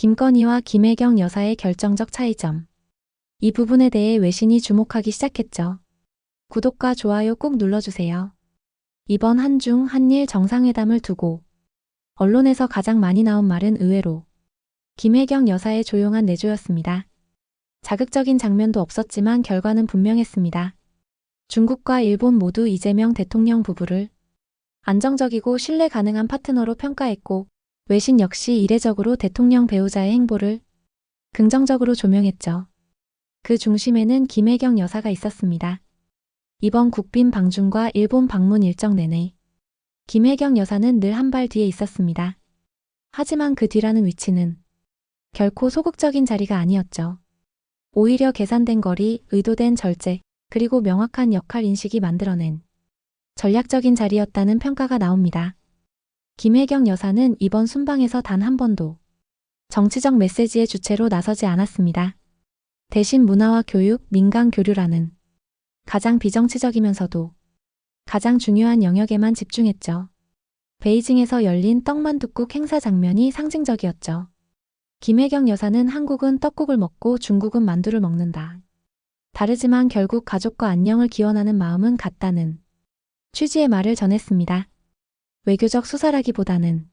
김건희와 김혜경 여사의 결정적 차이점. 이 부분에 대해 외신이 주목하기 시작했죠. 구독과 좋아요 꼭 눌러주세요. 이번 한중 한일 정상회담을 두고 언론에서 가장 많이 나온 말은 의외로 김혜경 여사의 조용한 내조였습니다. 자극적인 장면도 없었지만 결과는 분명했습니다. 중국과 일본 모두 이재명 대통령 부부를 안정적이고 신뢰 가능한 파트너로 평가했고 외신 역시 이례적으로 대통령 배우자의 행보를 긍정적으로 조명했죠. 그 중심에는 김혜경 여사가 있었습니다. 이번 국빈 방중과 일본 방문 일정 내내 김혜경 여사는 늘 한 발 뒤에 있었습니다. 하지만 그 뒤라는 위치는 결코 소극적인 자리가 아니었죠. 오히려 계산된 거리, 의도된 절제, 그리고 명확한 역할 인식이 만들어낸 전략적인 자리였다는 평가가 나옵니다. 김혜경 여사는 이번 순방에서 단 한 번도 정치적 메시지의 주체로 나서지 않았습니다. 대신 문화와 교육, 민간 교류라는 가장 비정치적이면서도 가장 중요한 영역에만 집중했죠. 베이징에서 열린 떡만둣국 행사 장면이 상징적이었죠. 김혜경 여사는 한국은 떡국을 먹고 중국은 만두를 먹는다. 다르지만 결국 가족과 안녕을 기원하는 마음은 같다는 취지의 말을 전했습니다. 외교적 수사라기보다는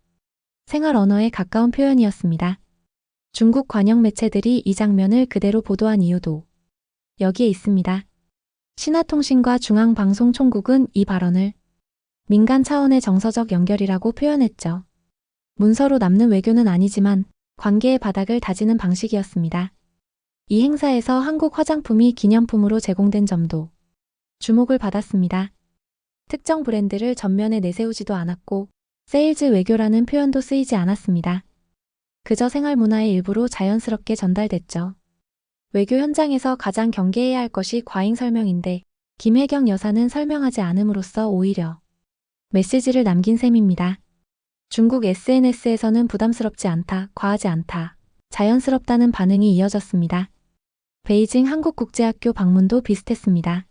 생활 언어에 가까운 표현이었습니다. 중국 관영 매체들이 이 장면을 그대로 보도한 이유도 여기에 있습니다. 신화통신과 중앙방송총국은 이 발언을 민간 차원의 정서적 연결이라고 표현했죠. 문서로 남는 외교는 아니지만 관계의 바닥을 다지는 방식이었습니다. 이 행사에서 한국 화장품이 기념품으로 제공된 점도 주목을 받았습니다. 특정 브랜드를 전면에 내세우지도 않았고 세일즈 외교라는 표현도 쓰이지 않았습니다. 그저 생활 문화의 일부로 자연스럽게 전달됐죠. 외교 현장에서 가장 경계해야 할 것이 과잉 설명인데 김혜경 여사는 설명하지 않음으로써 오히려 메시지를 남긴 셈입니다. 중국 SNS에서는 부담스럽지 않다, 과하지 않다, 자연스럽다는 반응이 이어졌습니다. 베이징 한국국제학교 방문도 비슷했습니다.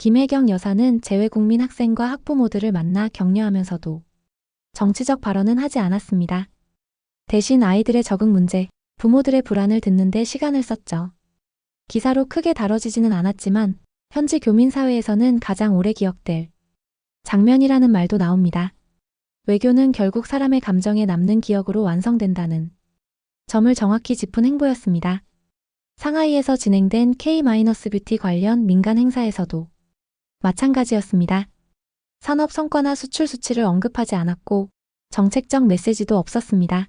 김혜경 여사는 재외국민 학생과 학부 모들을 만나 격려하면서도 정치적 발언은 하지 않았습니다. 대신 아이들의 적응 문제, 부모들의 불안을 듣는데 시간을 썼죠. 기사로 크게 다뤄지지는 않았지만 현지 교민 사회에서는 가장 오래 기억될 장면이라는 말도 나옵니다. 외교는 결국 사람의 감정에 남는 기억으로 완성된다는 점을 정확히 짚은 행보였습니다. 상하이에서 진행된 K-뷰티 관련 민간 행사에서도 마찬가지였습니다. 산업 성과나 수출 수치를 언급하지 않았고 정책적 메시지도 없었습니다.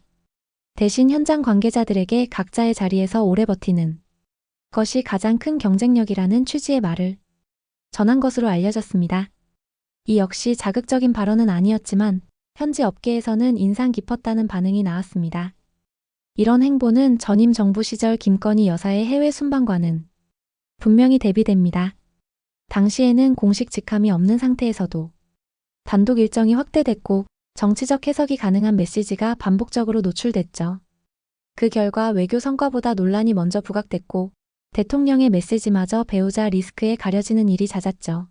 대신 현장 관계자들에게 각자의 자리에서 오래 버티는 것이 가장 큰 경쟁력이라는 취지의 말을 전한 것으로 알려졌습니다. 이 역시 자극적인 발언은 아니었지만 현지 업계에서는 인상 깊었다는 반응이 나왔습니다. 이런 행보는 전임 정부 시절 김건희 여사의 해외 순방과는 분명히 대비됩니다. 당시에는 공식 직함이 없는 상태에서도 단독 일정이 확대됐고 정치적 해석이 가능한 메시지가 반복적으로 노출됐죠. 그 결과 외교 성과보다 논란이 먼저 부각됐고 대통령의 메시지마저 배우자 리스크에 가려지는 일이 잦았죠.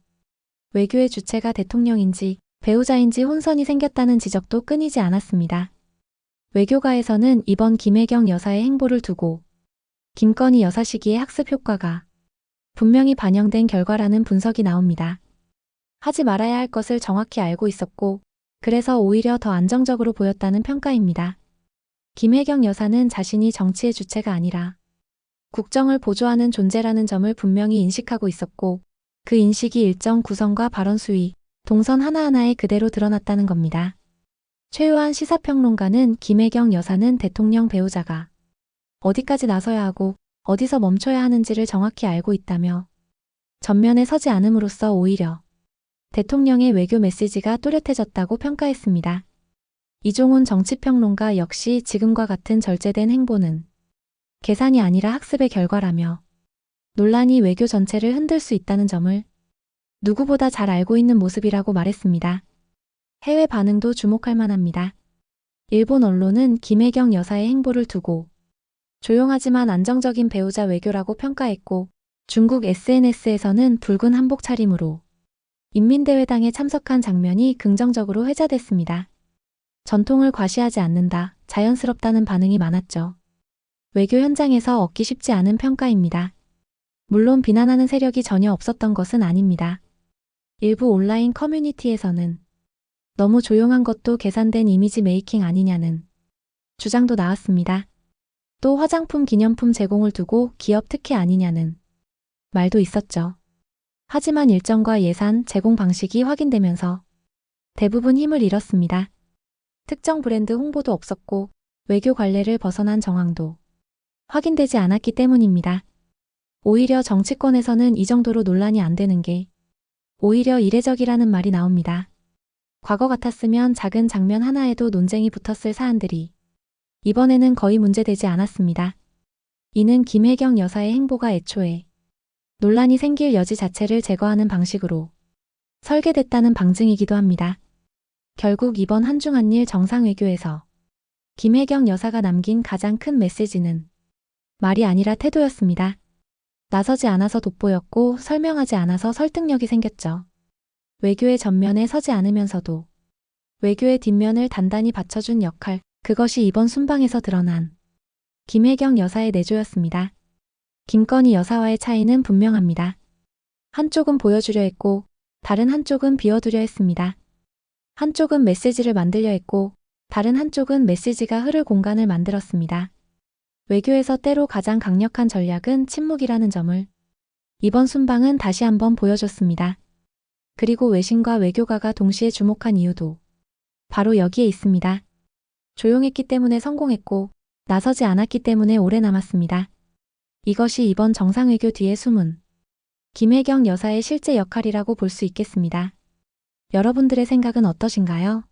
외교의 주체가 대통령인지 배우자인지 혼선이 생겼다는 지적도 끊이지 않았습니다. 외교가에서는 이번 김혜경 여사의 행보를 두고 김건희 여사 시기의 학습 효과가 분명히 반영된 결과라는 분석이 나옵니다. 하지 말아야 할 것을 정확히 알고 있었고 그래서 오히려 더 안정적으로 보였다는 평가입니다. 김혜경 여사는 자신이 정치의 주체가 아니라 국정을 보조하는 존재라는 점을 분명히 인식하고 있었고 그 인식이 일정 구성과 발언 수위, 동선 하나하나에 그대로 드러났다는 겁니다. 최요한 시사평론가는 김혜경 여사는 대통령 배우자가 어디까지 나서야 하고 어디서 멈춰야 하는지를 정확히 알고 있다며 전면에 서지 않음으로써 오히려 대통령의 외교 메시지가 또렷해졌다고 평가했습니다. 이종훈 정치평론가 역시 지금과 같은 절제된 행보는 계산이 아니라 학습의 결과라며 논란이 외교 전체를 흔들 수 있다는 점을 누구보다 잘 알고 있는 모습이라고 말했습니다. 해외 반응도 주목할 만합니다. 일본 언론은 김혜경 여사의 행보를 두고 조용하지만 안정적인 배우자 외교라고 평가했고 중국 SNS에서는 붉은 한복 차림으로 인민대회당에 참석한 장면이 긍정적으로 회자됐습니다. 전통을 과시하지 않는다, 자연스럽다는 반응이 많았죠. 외교 현장에서 얻기 쉽지 않은 평가입니다. 물론 비난하는 세력이 전혀 없었던 것은 아닙니다. 일부 온라인 커뮤니티에서는 너무 조용한 것도 계산된 이미지 메이킹 아니냐는 주장도 나왔습니다. 또 화장품 기념품 제공을 두고 기업 특혜 아니냐는 말도 있었죠. 하지만 일정과 예산, 제공 방식이 확인되면서 대부분 힘을 잃었습니다. 특정 브랜드 홍보도 없었고 외교 관례를 벗어난 정황도 확인되지 않았기 때문입니다. 오히려 정치권에서는 이 정도로 논란이 안 되는 게 오히려 이례적이라는 말이 나옵니다. 과거 같았으면 작은 장면 하나에도 논쟁이 붙었을 사안들이 이번에는 거의 문제되지 않았습니다. 이는 김혜경 여사의 행보가 애초에 논란이 생길 여지 자체를 제거하는 방식으로 설계됐다는 방증이기도 합니다. 결국 이번 한중한일 정상외교에서 김혜경 여사가 남긴 가장 큰 메시지는 말이 아니라 태도였습니다. 나서지 않아서 돋보였고 설명하지 않아서 설득력이 생겼죠. 외교의 전면에 서지 않으면서도 외교의 뒷면을 단단히 받쳐준 역할, 그것이 이번 순방에서 드러난 김혜경 여사의 내조였습니다. 김건희 여사와의 차이는 분명합니다. 한쪽은 보여주려 했고 다른 한쪽은 비워두려 했습니다. 한쪽은 메시지를 만들려 했고 다른 한쪽은 메시지가 흐를 공간을 만들었습니다. 외교에서 때로 가장 강력한 전략은 침묵이라는 점을 이번 순방은 다시 한번 보여줬습니다. 그리고 외신과 외교가가 동시에 주목한 이유도 바로 여기에 있습니다. 조용했기 때문에 성공했고 나서지 않았기 때문에 오래 남았습니다. 이것이 이번 정상외교 뒤에 숨은 김혜경 여사의 실제 역할이라고 볼 수 있겠습니다. 여러분들의 생각은 어떠신가요?